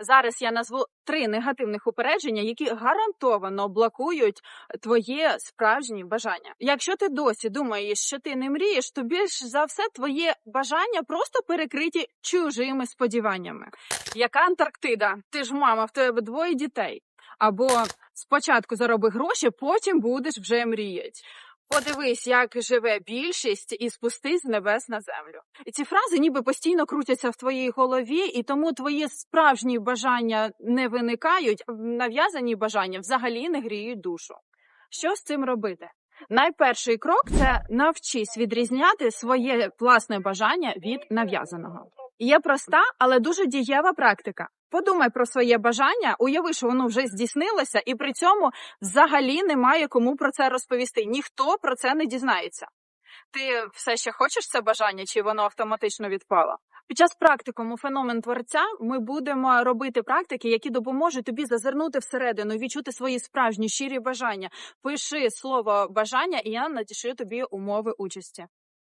Зараз я назву три негативних упередження, які гарантовано блокують твоє справжнє бажання. Якщо ти досі думаєш, що ти не мрієш, то більш за все твоє бажання просто перекриті чужими сподіваннями. Яка Антарктида? Ти ж мама, в тебе двоє дітей. Або спочатку зароби гроші, потім будеш вже мріяти. Подивись, як живе більшість, і спустись з небес на землю. І ці фрази ніби постійно крутяться в твоїй голові, і тому твої справжні бажання не виникають, нав'язані бажання взагалі не гріють душу. Що з цим робити? Найперший крок це навчись відрізняти своє власне бажання від нав'язаного. Є проста, але дуже дієва практика. Подумай про своє бажання, уяви, що воно вже здійснилося, і при цьому взагалі немає кому про це розповісти. Ніхто про це не дізнається. Ти все ще хочеш це бажання, чи воно автоматично відпало? Під час практикуму феномен творця ми будемо робити практики, які допоможуть тобі зазирнути всередину, відчути свої справжні щирі бажання. Пиши слово бажання, і я надішлю тобі умови участі.